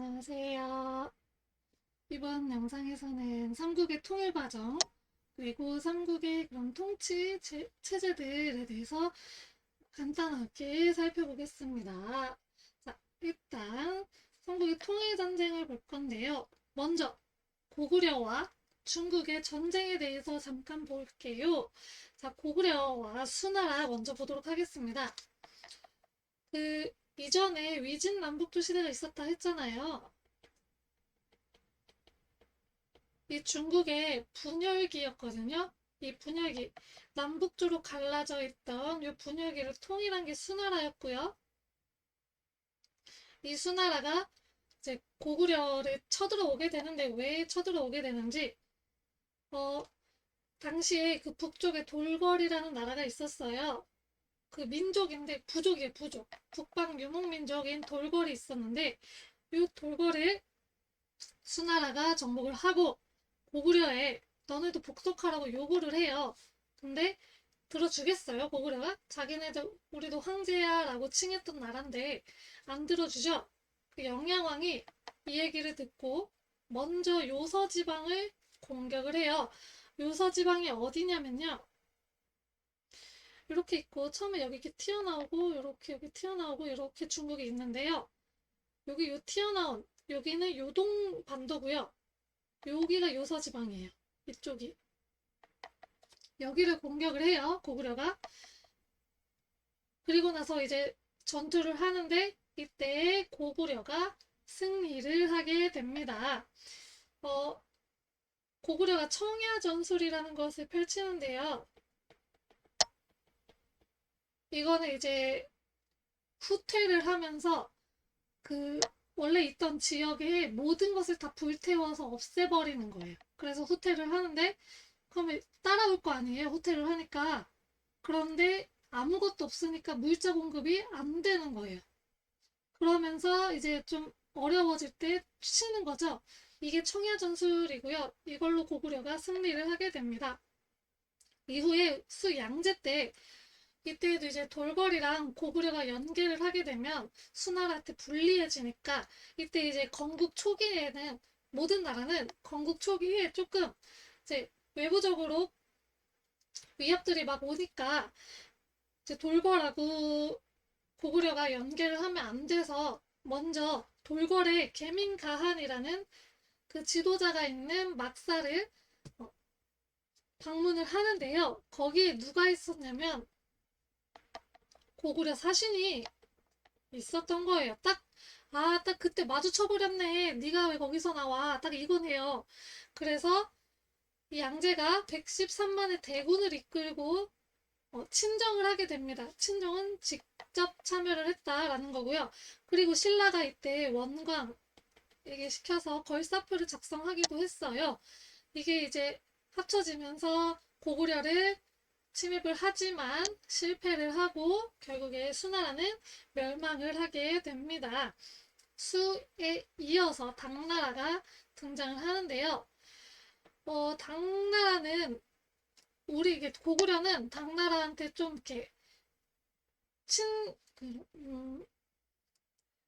안녕하세요. 이번 영상에서는 삼국의 통일 과정, 그리고 삼국의 그런 통치 체, 체제들에 대해서 간단하게 살펴보겠습니다. 자, 일단 삼국의 통일 전쟁을 볼 건데요. 먼저 고구려와 중국의 전쟁에 대해서 잠깐 볼게요. 자, 고구려와 수나라 먼저 보도록 하겠습니다. 그 이전에 위진 남북조 시대가 있었다 했잖아요. 이 중국의 분열기였거든요. 이 분열기, 남북조로 갈라져 있던 이 분열기를 통일한 게 수나라였고요. 이 수나라가 이제 고구려를 쳐들어오게 되는데 왜 쳐들어오게 되는지, 어, 당시에 그 북쪽에 돌궐이라는 나라가 있었어요. 그 민족인데 부족이에요, 부족. 북방 유목민족인 돌궐이 있었는데 이 돌궐을 수나라가 정복을 하고 고구려에 너네도 복속하라고 요구를 해요. 근데 들어주겠어요, 고구려가? 자기네들 우리도 황제야라고 칭했던 나라인데 안 들어주죠. 그 영양왕이 이 얘기를 듣고 먼저 요서 지방을 공격을 해요. 요서 지방이 어디냐면요. 이렇게 있고 처음에 여기 이렇게 튀어나오고 이렇게 여기 튀어나오고 이렇게 중국이 있는데요. 여기 요 튀어나온 여기는 요동 반도고요. 여기가 요서 지방이에요. 이쪽이 여기를 공격을 해요. 고구려가 그리고 나서 이제 전투를 하는데 이때 고구려가 승리를 하게 됩니다. 어, 고구려가 청야 전술이라는 것을 펼치는데요. 이거는 이제 후퇴를 하면서 그 원래 있던 지역의 모든 것을 다 불태워서 없애버리는 거예요. 그래서 후퇴를 하는데 그러면 따라올 거 아니에요. 후퇴를 하니까. 그런데 아무것도 없으니까 물자 공급이 안 되는 거예요. 그러면서 이제 좀 어려워질 때 치는 거죠. 이게 청야 전술이고요. 이걸로 고구려가 승리를 하게 됩니다. 이후에 수 양제 때 이때에도 이제 돌궐이랑 고구려가 연계를 하게 되면 수나라한테 불리해지니까 이때 이제 건국 초기에는 모든 나라는 건국 초기에 조금 이제 외부적으로 위협들이 막 오니까 이제 돌궐하고 고구려가 연계를 하면 안 돼서 먼저 돌궐의 계민가한이라는 그 지도자가 있는 막사를 어, 방문을 하는데요. 거기에 누가 있었냐면 고구려 사신이 있었던 거예요. 딱, 아, 딱 그때 마주쳐버렸네. 네가 왜 거기서 나와? 딱 이거네요. 그래서 이 양제가 113만의 대군을 이끌고 어, 친정을 하게 됩니다. 친정은 직접 참여를 했다라는 거고요. 그리고 신라가 이때 원광에게 시켜서 걸사표를 작성하기도 했어요. 이게 이제 합쳐지면서 고구려를 침입을 하지만 실패를 하고 결국에 수나라는 멸망을 하게 됩니다. 수에 이어서 당나라가 등장을 하는데요. 어, 당나라는 우리 이게 고구려는 당나라한테 좀 이렇게 친, 그, 음,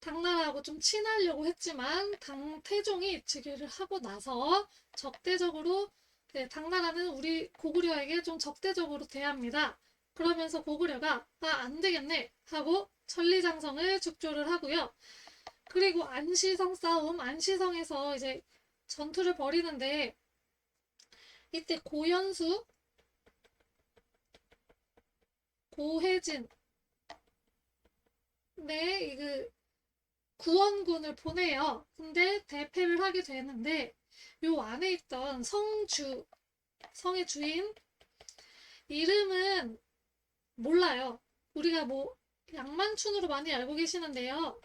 당나라하고 좀 친하려고 했지만 당태종이 즉위를 하고 나서 적대적으로 네, 당나라는 우리 고구려에게 좀 적대적으로 대합니다. 그러면서 고구려가 아, 안 되겠네 하고 천리장성을 축조를 하고요. 그리고 안시성 싸움, 안시성에서 이제 전투를 벌이는데 이때 고연수, 고혜진, 네, 이그 구원군을 보내요. 근데 대패를 하게 되는데 요 안에 있던 성주, 성의 주인 이름은 몰라요. 우리가 뭐 양만춘으로 많이 알고 계시는데요.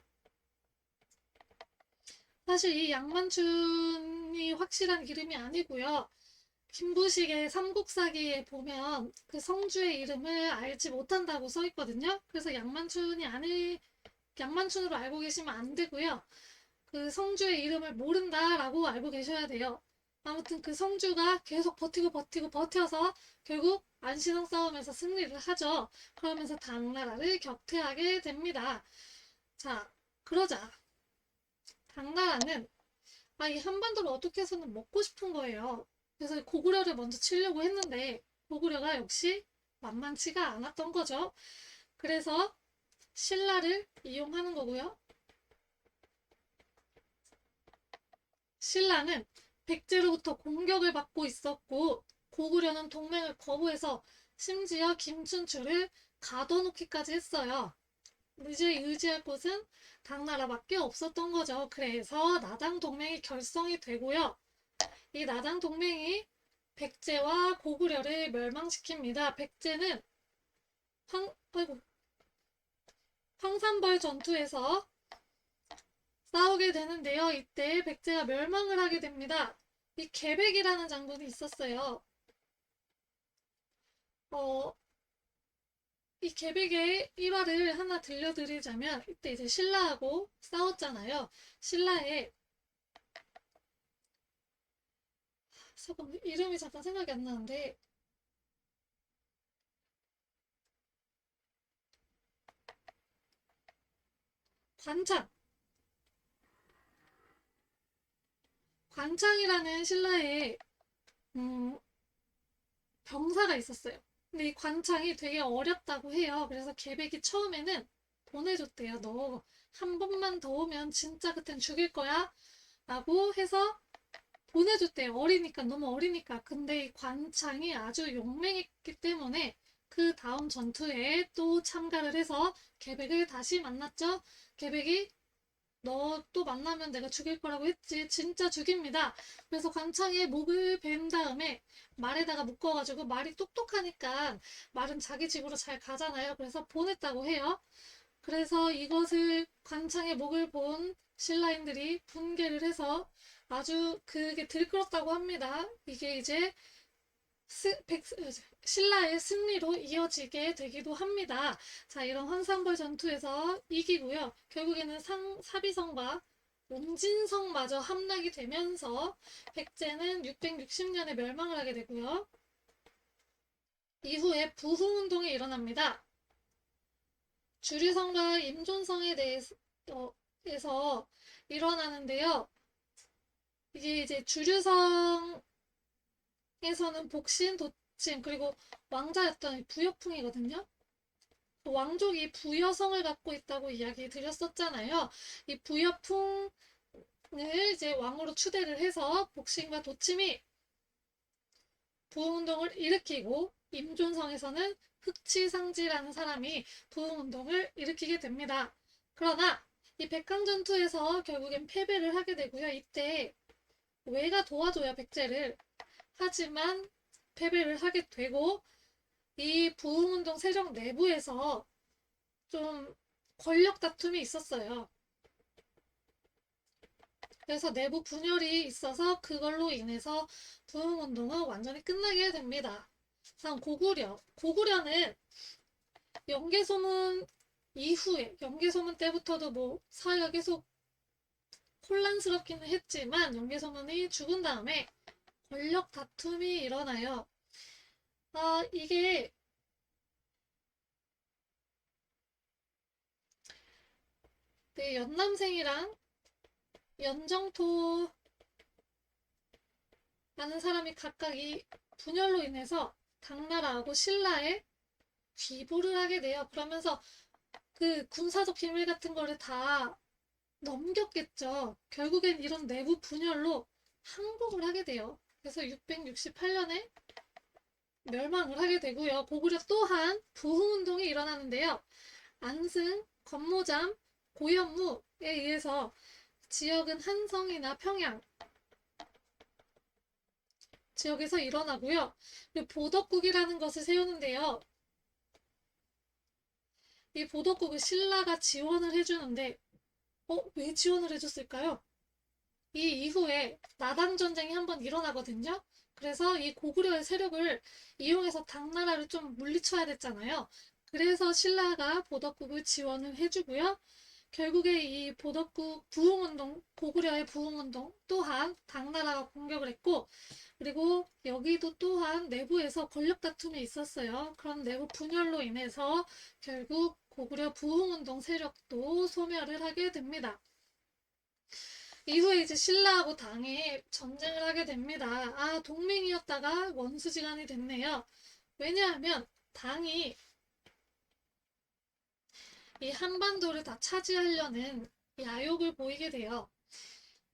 사실 이 양만춘이 확실한 이름이 아니고요. 김부식의 삼국사기에 보면 그 성주의 이름을 알지 못한다고 써 있거든요. 그래서 양만춘이 아니, 양만춘으로 알고 계시면 안 되고요. 그 성주의 이름을 모른다라고 알고 계셔야 돼요. 아무튼 그 성주가 계속 버티고 버티고 버텨서 결국 안시성 싸움에서 승리를 하죠. 그러면서 당나라를 격퇴하게 됩니다. 자, 그러자 당나라는 아, 이 한반도를 어떻게 해서는 먹고 싶은 거예요. 그래서 고구려를 먼저 치려고 했는데 고구려가 역시 만만치가 않았던 거죠. 그래서 신라를 이용하는 거고요. 신라는 백제로부터 공격을 받고 있었고 고구려는 동맹을 거부해서 심지어 김춘추를 가둬놓기까지 했어요. 이제 의지할 곳은 당나라밖에 없었던 거죠. 그래서 나당 동맹이 결성이 되고요. 이 나당 동맹이 백제와 고구려를 멸망시킵니다. 백제는 황, 아이고, 황산벌 전투에서 싸우게 되는데요. 이때 백제가 멸망을 하게 됩니다. 이 계백이라는 장군이 있었어요. 어, 이 계백의 일화를 하나 들려드리자면 이때 이제 신라하고 싸웠잖아요. 신라의 잠깐 이름이 잠깐 생각이 안 나는데 관창 관창이라는 신라의 음, 병사가 있었어요. 근데 이 관창이 되게 어렵다고 해요. 그래서 계백이 처음에는 보내줬대요. 너 한 번만 더 오면 진짜 그땐 죽일 거야. 라고 해서 보내줬대요. 어리니까, 너무 어리니까. 근데 이 관창이 아주 용맹했기 때문에 그 다음 전투에 또 참가를 해서 계백을 다시 만났죠. 계백이 너 또 만나면 내가 죽일 거라고 했지. 진짜 죽입니다. 그래서 관창의 목을 벤 다음에 말에다가 묶어가지고 말이 똑똑하니까 말은 자기 집으로 잘 가잖아요. 그래서 보냈다고 해요. 그래서 이것을 관창의 목을 본 신라인들이 분개를 해서 아주 그게 들끓었다고 합니다. 이게 이제 스, 백, 신라의 승리로 이어지게 되기도 합니다. 자, 이런 환산벌 전투에서 이기고요. 결국에는 상, 사비성과 옹진성마저 함락이 되면서 백제는 660년에 멸망을 하게 되고요. 이후에 부흥운동이 일어납니다. 주류성과 임존성에 대해서 어, 일어나는데요. 이게 이제 주류성 에서는 복신, 도친, 그리고 왕자였던 부여풍이거든요. 왕족이 부여성을 갖고 있다고 이야기 드렸었잖아요. 이 부여풍을 이제 왕으로 추대를 해서 복신과 도침이 부흥운동을 일으키고 임존성에서는 흑치상지라는 사람이 부흥운동을 일으키게 됩니다. 그러나 이 백강전투에서 결국엔 패배를 하게 되고요. 이때 왜가 도와줘요, 백제를. 하지만 패배를 하게 되고 이 부흥운동 세력 내부에서 좀 권력 다툼이 있었어요. 그래서 내부 분열이 있어서 그걸로 인해서 부흥운동은 완전히 끝나게 됩니다. 다음 고구려. 고구려는 연개소문 이후에 연개소문 때부터도 뭐 사회가 계속 혼란스럽기는 했지만 연개소문이 죽은 다음에 권력 다툼이 일어나요. 아, 이게 네, 연남생이랑 연정토 라는 사람이 각각 이 분열로 인해서 당나라하고 신라에 귀보를 하게 돼요. 그러면서 그 군사적 비밀 같은 거를 다 넘겼겠죠. 결국엔 이런 내부 분열로 항복을 하게 돼요. 그래서 668년에 멸망을 하게 되고요. 고구려 또한 부흥운동이 일어나는데요. 안승, 건모잠, 고현무에 의해서 지역은 한성이나 평양 지역에서 일어나고요. 그리고 보덕국이라는 것을 세우는데요. 이 보덕국을 신라가 지원을 해주는데 어, 왜 지원을 해줬을까요? 이 이후에 나당 전쟁이 한번 일어나거든요. 그래서 이 고구려의 세력을 이용해서 당나라를 좀 물리쳐야 됐잖아요. 그래서 신라가 보덕국을 지원을 해주고요. 결국에 이 보덕국 부흥운동, 고구려의 부흥운동 또한 당나라가 공격을 했고, 그리고 여기도 또한 내부에서 권력 다툼이 있었어요. 그런 내부 분열로 인해서 결국 고구려 부흥운동 세력도 소멸을 하게 됩니다. 이후에 이제 신라하고 당이 전쟁을 하게 됩니다. 아, 동맹이었다가 원수지간이 됐네요. 왜냐하면 당이 이 한반도를 다 차지하려는 야욕을 보이게 돼요.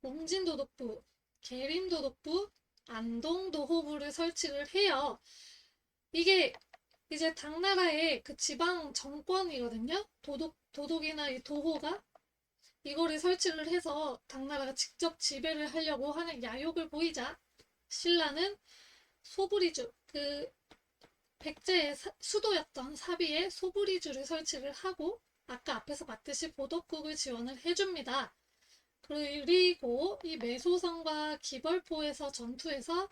옹진도독부, 계림도독부, 안동도호부를 설치를 해요. 이게 이제 당나라의 그 지방 정권이거든요. 도독, 도독이나 이 도호가 이거를 설치를 해서 당나라가 직접 지배를 하려고 하는 야욕을 보이자 신라는 소브리주, 그 백제의 사- 수도였던 사비에 소브리주를 설치를 하고 아까 앞에서 봤듯이 보덕국을 지원을 해줍니다. 그리고 이 매소성과 기벌포에서 전투에서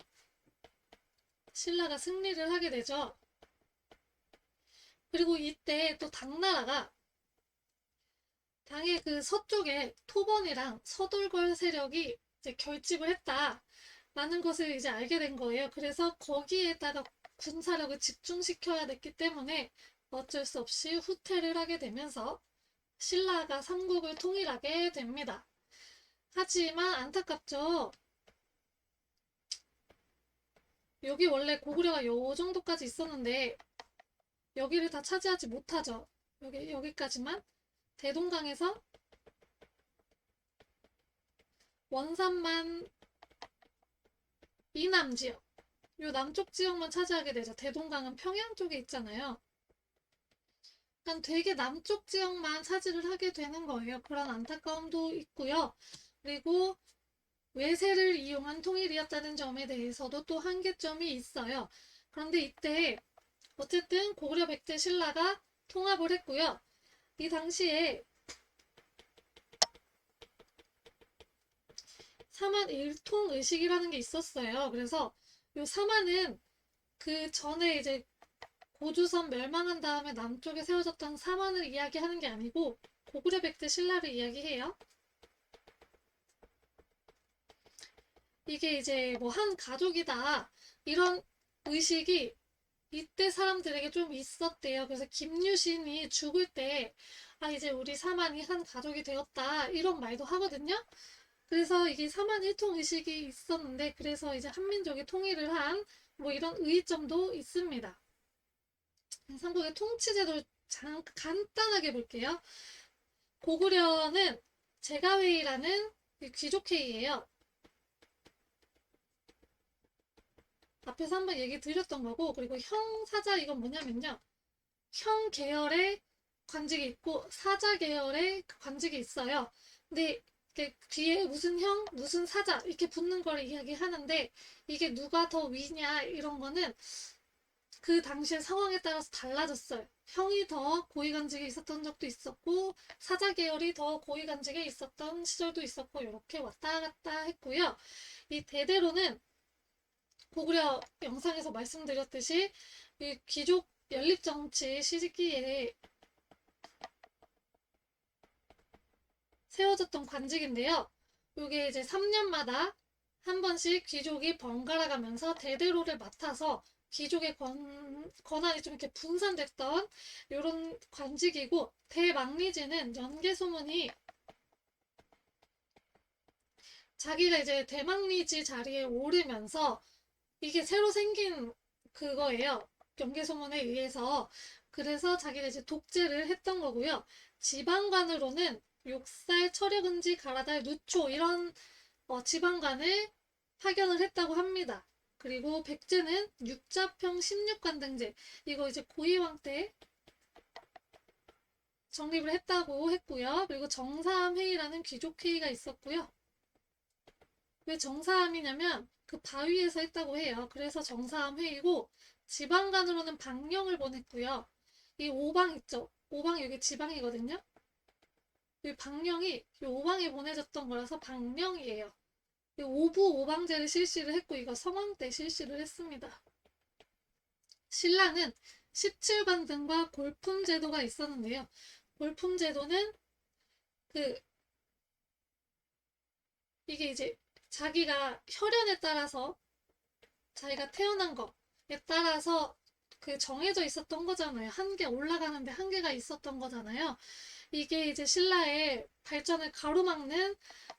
신라가 승리를 하게 되죠. 그리고 이때 또 당나라가 당의 그 서쪽에 토번이랑 서돌궐 세력이 이제 결집을 했다라는 것을 이제 알게 된 거예요. 그래서 거기에다가 군사력을 집중시켜야 됐기 때문에 어쩔 수 없이 후퇴를 하게 되면서 신라가 삼국을 통일하게 됩니다. 하지만 안타깝죠. 여기 원래 고구려가 요 정도까지 있었는데 여기를 다 차지하지 못하죠. 여기 여기까지만 대동강에서 원산만 이남 지역 요 남쪽 지역만 차지하게 되죠. 대동강은 평양 쪽에 있잖아요. 그러니까 되게 남쪽 지역만 차지를 하게 되는 거예요. 그런 안타까움도 있고요. 그리고 외세를 이용한 통일이었다는 점에 대해서도 또 한계점이 있어요. 그런데 이때 어쨌든 고구려 백제 신라가 통합을 했고요. 이 당시에 사만 일통 의식이라는 게 있었어요. 그래서 요 사만은 그 전에 이제 고주선 멸망한 다음에 남쪽에 세워졌던 사만을 이야기하는 게 아니고 고구려 백제 신라를 이야기해요. 이게 이제 뭐 한 가족이다 이런 의식이 이때 사람들에게 좀 있었대요. 그래서 김유신이 죽을 때, 아, 이제 우리 사만이 한 가족이 되었다. 이런 말도 하거든요. 그래서 이게 사만 일통 의식이 있었는데, 그래서 이제 한민족이 통일을 한, 뭐 이런 의의점도 있습니다. 삼국의 통치제도를 잠, 간단하게 볼게요. 고구려는 제가회의라는 귀족회의예요. 앞에서 한번 얘기 드렸던 거고, 그리고 형사자 이건 뭐냐면요. 형 계열의 관직이 있고, 사자 계열의 관직이 있어요. 근데 이렇게 뒤에 무슨 형, 무슨 사자 이렇게 붙는 걸 이야기하는데, 이게 누가 더 위냐 이런 거는 그 당시의 상황에 따라서 달라졌어요. 형이 더 고위관직에 있었던 적도 있었고, 사자 계열이 더 고위관직에 있었던 시절도 있었고, 이렇게 왔다 갔다 했고요. 이 대대로는 고구려 영상에서 말씀드렸듯이 이 귀족 연립정치 시기에 세워졌던 관직인데요. 이게 이제 3년마다 한 번씩 귀족이 번갈아 가면서 대대로를 맡아서 귀족의 권, 권한이 좀 이렇게 분산됐던 이런 관직이고 대망리지는 연개소문이 자기가 이제 대망리지 자리에 오르면서 이게 새로 생긴 그거예요. 연개소문에 의해서. 그래서 자기가 이제 독재를 했던 거고요. 지방관으로는 욕살, 철역은지, 가라달, 누초 이런 어, 지방관을 파견을 했다고 합니다. 그리고 백제는 육자평 16관 등제 이거 이제 고이왕 때 정립을 했다고 했고요. 그리고 정사함회의라는 귀족 회의가 있었고요. 왜 정사함이냐면 그 바위에서 했다고 해요. 그래서 정사함 회의고 지방간으로는 방령을 보냈고요. 이 오방 있죠? 오방 여기 지방이거든요. 이 방령이 이 오방에 보내졌던 거라서 방령이에요. 이 오부 오방제를 실시를 했고 이거 성왕 때 실시를 했습니다. 신라는 17관 등과 골품 제도가 있었는데요. 골품 제도는 그 이게 이제 자기가 혈연에 따라서 자기가 태어난 거에 따라서 그 정해져 있었던 거잖아요. 한 개 올라가는데 한 개가 있었던 거잖아요. 이게 이제 신라의 발전을 가로막는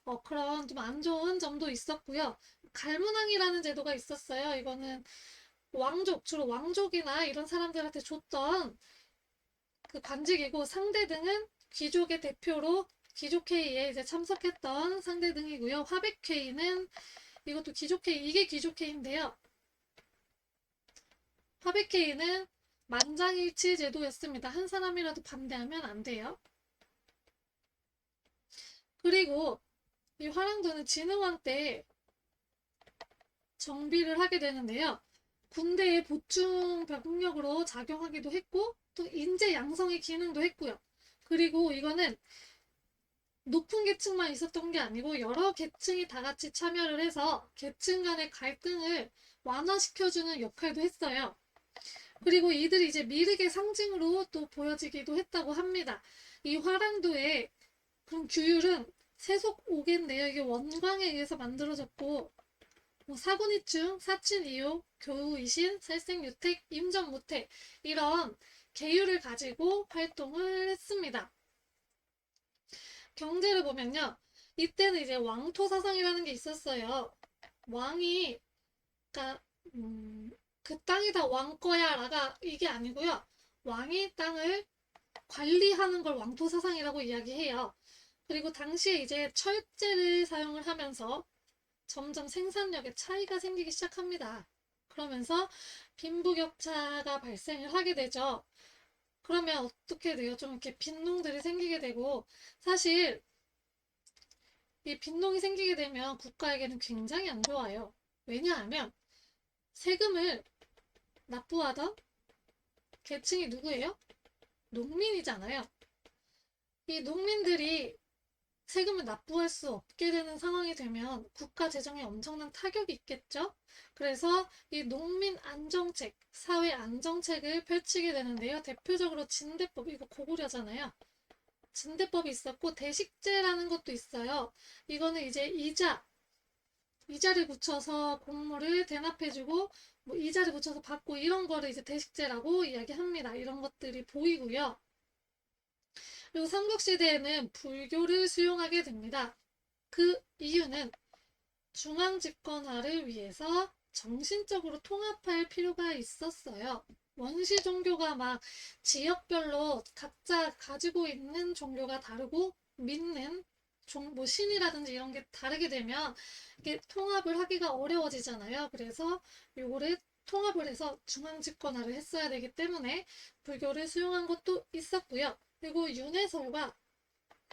어, 그런 좀 안 좋은 점도 있었고요. 갈문왕이라는 제도가 있었어요. 이거는 왕족, 주로 왕족이나 이런 사람들한테 줬던 그 관직이고 상대 등은 귀족의 대표로 귀족회의에 이제 참석했던 상대 등이고요. 화백회의는 이것도 귀족회의, 이게 귀족회의인데요. 화백회의는 만장일치 제도였습니다. 한 사람이라도 반대하면 안 돼요. 그리고 이 화랑도는 진흥왕 때 정비를 하게 되는데요. 군대의 보충 병력으로 작용하기도 했고 또 인재 양성의 기능도 했고요. 그리고 이거는 높은 계층만 있었던 게 아니고 여러 계층이 다 같이 참여를 해서 계층 간의 갈등을 완화시켜주는 역할도 했어요. 그리고 이들이 이제 미륵의 상징으로 또 보여지기도 했다고 합니다. 이 화랑도의 그런 규율은 세속 오개인데요. 이게 원광에 의해서 만들어졌고 뭐 사군이충, 사친이요, 교우이신, 살생유택, 임전무택 이런 계율을 가지고 활동을 했습니다. 경제를 보면요. 이때는 이제 왕토 사상이라는 게 있었어요. 왕이 그러니까 음, 그 땅이 다 왕 거야라가 이게 아니고요. 왕이 땅을 관리하는 걸 왕토 사상이라고 이야기해요. 그리고 당시에 이제 철제를 사용을 하면서 점점 생산력에 차이가 생기기 시작합니다. 그러면서 빈부격차가 발생을 하게 되죠. 그러면 어떻게 돼요? 좀 이렇게 빈농들이 생기게 되고, 사실 이 빈농이 생기게 되면 국가에게는 굉장히 안 좋아요. 왜냐하면 세금을 납부하던 계층이 누구예요? 농민이잖아요. 이 농민들이 세금을 납부할 수 없게 되는 상황이 되면 국가 재정에 엄청난 타격이 있겠죠? 그래서 이 농민 안정책, 사회 안정책을 펼치게 되는데요. 대표적으로 진대법, 이거 고구려잖아요. 진대법이 있었고 대식제라는 것도 있어요. 이거는 이제 이자, 이자를 붙여서 공모를 대납해주고 뭐 이자를 붙여서 받고 이런 거를 이제 대식제라고 이야기합니다. 이런 것들이 보이고요. 그리고 삼국시대에는 불교를 수용하게 됩니다. 그 이유는 중앙 집권화를 위해서 정신적으로 통합할 필요가 있었어요. 원시 종교가 막 지역별로 각자 가지고 있는 종교가 다르고 믿는 종, 뭐 신이라든지 이런 게 다르게 되면 이게 통합을 하기가 어려워지잖아요. 그래서 요거를 통합을 해서 중앙집권화를 했어야 되기 때문에 불교를 수용한 것도 있었고요. 그리고 윤회설과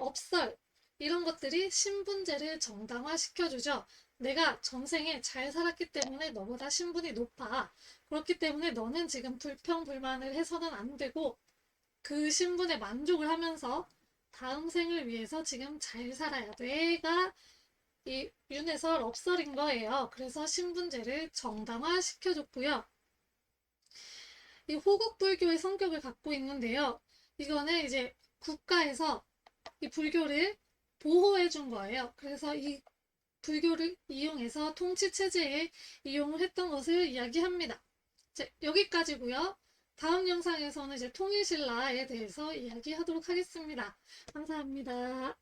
업설 이런 것들이 신분제를 정당화시켜주죠. 내가 전생에 잘 살았기 때문에 너보다 신분이 높아. 그렇기 때문에 너는 지금 불평불만을 해서는 안 되고 그 신분에 만족을 하면서 다음 생을 위해서 지금 잘 살아야 돼가 이 윤회설 업설인 거예요. 그래서 신분제를 정당화시켜줬고요. 이 호국불교의 성격을 갖고 있는데요. 이거는 이제 국가에서 이 불교를 보호해 준 거예요. 그래서 이 불교를 이용해서 통치 체제에 이용을 했던 것을 이야기합니다. 이제 여기까지고요. 다음 영상에서는 이제 통일신라에 대해서 이야기하도록 하겠습니다. 감사합니다.